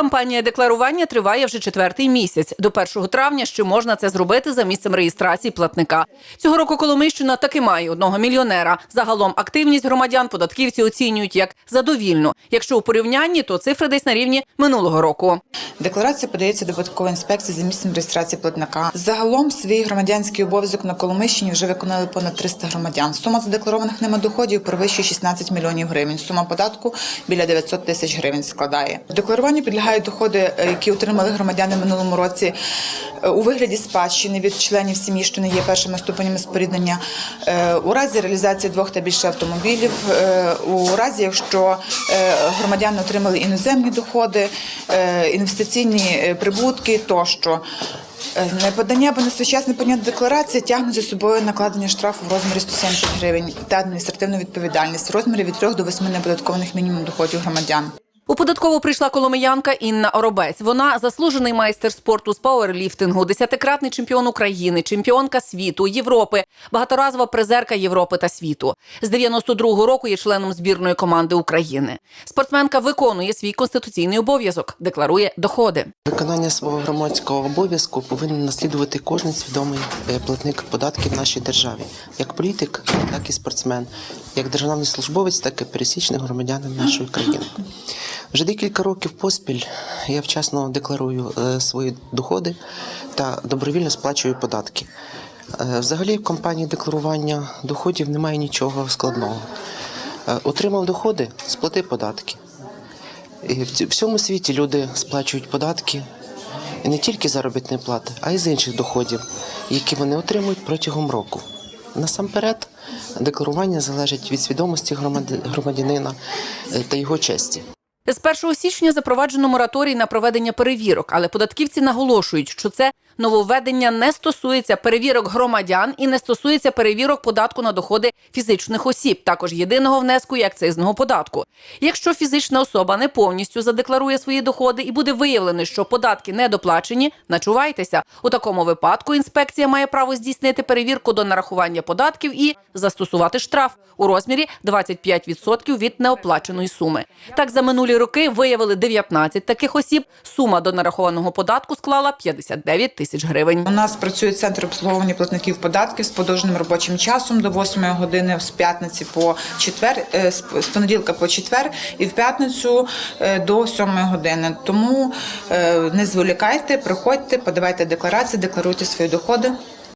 Кампанія декларування триває вже четвертий місяць. До 1 травня ще можна це зробити за місцем реєстрації платника. Цього року Коломийщина таки має одного мільйонера. Загалом активність громадян податківці оцінюють як задовільну. Якщо у порівнянні, то цифри десь на рівні минулого року. Декларація подається до податкової інспекції за місцем реєстрації платника. Загалом свій громадянський обов'язок на Коломищині вже виконали понад 300 громадян. Сума задекларованих ними доходів перевищує 16 мільйонів гривень. Сума податку біля 900 тисяч гривень складає. Декларуванню підлягають доходи, е, які отримали громадяни минулому році у вигляді спадщини від членів сім'ї, що не є першими ступенями споріднення, е, у разі реалізації двох та більше автомобілів, е, у разі, якщо е, громадяни отримали іноземні доходи, е, інвестиційні е, прибутки тощо. Е, Неподання або несвоєчасне подання декларації тягне за собою накладення штрафу в розмірі 170 гривень та адміністративну відповідальність в розмірі від 3 до 8 неоподаткованих мінімум доходів громадян. У податкову прийшла коломиянка Інна Оробець. Вона заслужений майстер спорту з пауерліфтингу, десятикратний чемпіон України, чемпіонка світу, Європи, багаторазова призерка Європи та світу. З 92-го року є членом збірної команди України. Спортсменка виконує свій конституційний обов'язок, декларує доходи. Виконання свого громадського обов'язку повинен наслідувати кожен свідомий е, платник податків нашій державі, як політик, так і спортсмен, як державний службовець, так і пересічний громадянин нашої країни. Вже декілька років поспіль я вчасно декларую е, свої доходи та добровільно сплачую податки. Е, Взагалі, в компанії декларування доходів немає нічого складного. Е, Отримав доходи, сплати податки. І в всьому світі люди сплачують податки і не тільки заробітні плати, а й з інших доходів, які вони отримують протягом року. Насамперед, декларування залежить від свідомості громадянина та його честі. З 1 січня запроваджено мораторій на проведення перевірок, але податківці наголошують, що це нововведення не стосується перевірок громадян і не стосується перевірок податку на доходи фізичних осіб, також єдиного внеску і акцизного податку. Якщо фізична особа не повністю задекларує свої доходи і буде виявлено, що податки не доплачені, начувайтеся. У такому випадку інспекція має право здійснити перевірку до нарахування податків і застосувати штраф у розмірі 25% від неоплаченої суми. Так за минулі роки виявили 19 таких осіб. Сума до нарахованого податку склала 59 тисяч гривень. У нас працює центр обслуговування платників податків з подовженим робочим часом до 8 години з п'ятниці по четвер, е, з понеділка по четвер і в п'ятницю е, до 7 години. Тому е, не зволікайте, приходьте, подавайте декларації, декларуйте свої доходи.